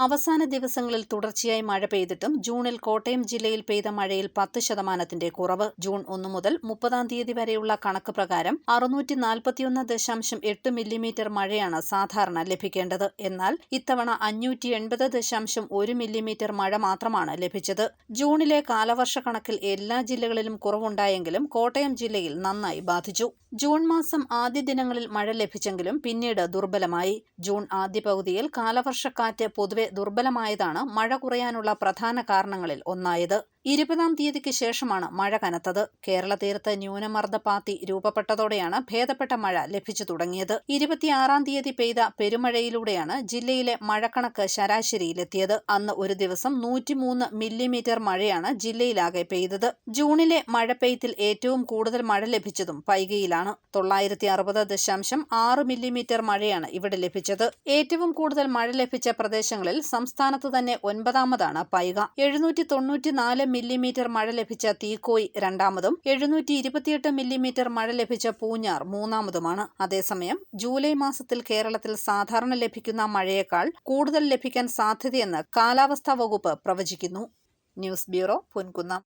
അവസാന ദിവസങ്ങളിൽ തുടർച്ചയായി മഴ പെയ്തിട്ടും ജൂണിൽ കോട്ടയം ജില്ലയിൽ പെയ്ത മഴയിൽ പത്ത് ശതമാനത്തിന്റെ കുറവ്. ജൂൺ ഒന്ന് മുതൽ മുപ്പതാം തീയതി വരെയുള്ള കണക്ക് പ്രകാരം അറുന്നൂറ്റി നാൽപ്പത്തിയൊന്ന് ദശാംശം എട്ട് മില്ലിമീറ്റർ മഴയാണ് സാധാരണ ലഭിക്കേണ്ടത്. എന്നാൽ ഇത്തവണ അഞ്ഞൂറ്റി എൺപത് ദശാംശം ഒരു മില്ലിമീറ്റർ മഴ മാത്രമാണ് ലഭിച്ചത്. ജൂണിലെ കാലവർഷ കണക്കിൽ എല്ലാ ജില്ലകളിലും കുറവുണ്ടായെങ്കിലും കോട്ടയം ജില്ലയിൽ നന്നായി ബാധിച്ചു. ജൂൺ മാസം ആദ്യ ദിനങ്ങളിൽ മഴ ലഭിച്ചെങ്കിലും പിന്നീട് ദുർബലമായി. ജൂൺ ആദ്യ പകുതിയിൽ കാലവർഷക്കാറ്റ് പൊതുവെ ദുർബലമായതാണ് മഴ കുറയാനുള്ള പ്രധാന കാരണങ്ങളിൽ ഒന്നായത്. ഇരുപതാം തീയതിക്ക് ശേഷമാണ് മഴ കനത്തത്. കേരള തീരത്ത് ന്യൂനമർദ്ദപാത്തി രൂപപ്പെട്ടതോടെയാണ് ഭേദപ്പെട്ട മഴ ലഭിച്ചു തുടങ്ങിയത്. ഇരുപത്തിയാറാം തീയതി പെയ്ത പെരുമഴയിലൂടെയാണ് ജില്ലയിലെ മഴക്കണക്ക് ശരാശരിയിലെത്തിയത്. അന്ന് ഒരു ദിവസം നൂറ്റിമൂന്ന് മില്ലിമീറ്റർ മഴയാണ് ജില്ലയിലാകെ പെയ്തത്. ജൂണിലെ മഴ പെയ്ത്തിൽ ഏറ്റവും കൂടുതൽ മഴ ലഭിച്ചതും പൈകയിലാണ്. തൊള്ളായിരത്തി അറുപത് ദശാംശം ആറ് മില്ലിമീറ്റർ മഴയാണ് ഇവിടെ ലഭിച്ചത്. ഏറ്റവും കൂടുതൽ മഴ ലഭിച്ച പ്രദേശങ്ങളിൽ സംസ്ഥാനത്ത് തന്നെ ഒൻപതാമതാണ് പൈക. എഴുന്നൂറ്റി മില്ലിമീറ്റർ മഴ ലഭിച്ച തീക്കോയി രണ്ടാമതും എഴുന്നൂറ്റി ഇരുപത്തിയെട്ട് മില്ലിമീറ്റർ മഴ ലഭിച്ച പൂഞ്ഞാർ മൂന്നാമതുമാണ്. അതേസമയം ജൂലൈ മാസത്തിൽ കേരളത്തിൽ സാധാരണ ലഭിക്കുന്ന മഴയേക്കാൾ കൂടുതൽ ലഭിക്കാൻ സാധ്യതയെന്ന് കാലാവസ്ഥാ വകുപ്പ് പ്രവചിക്കുന്നു. News bureau Ponkunnam.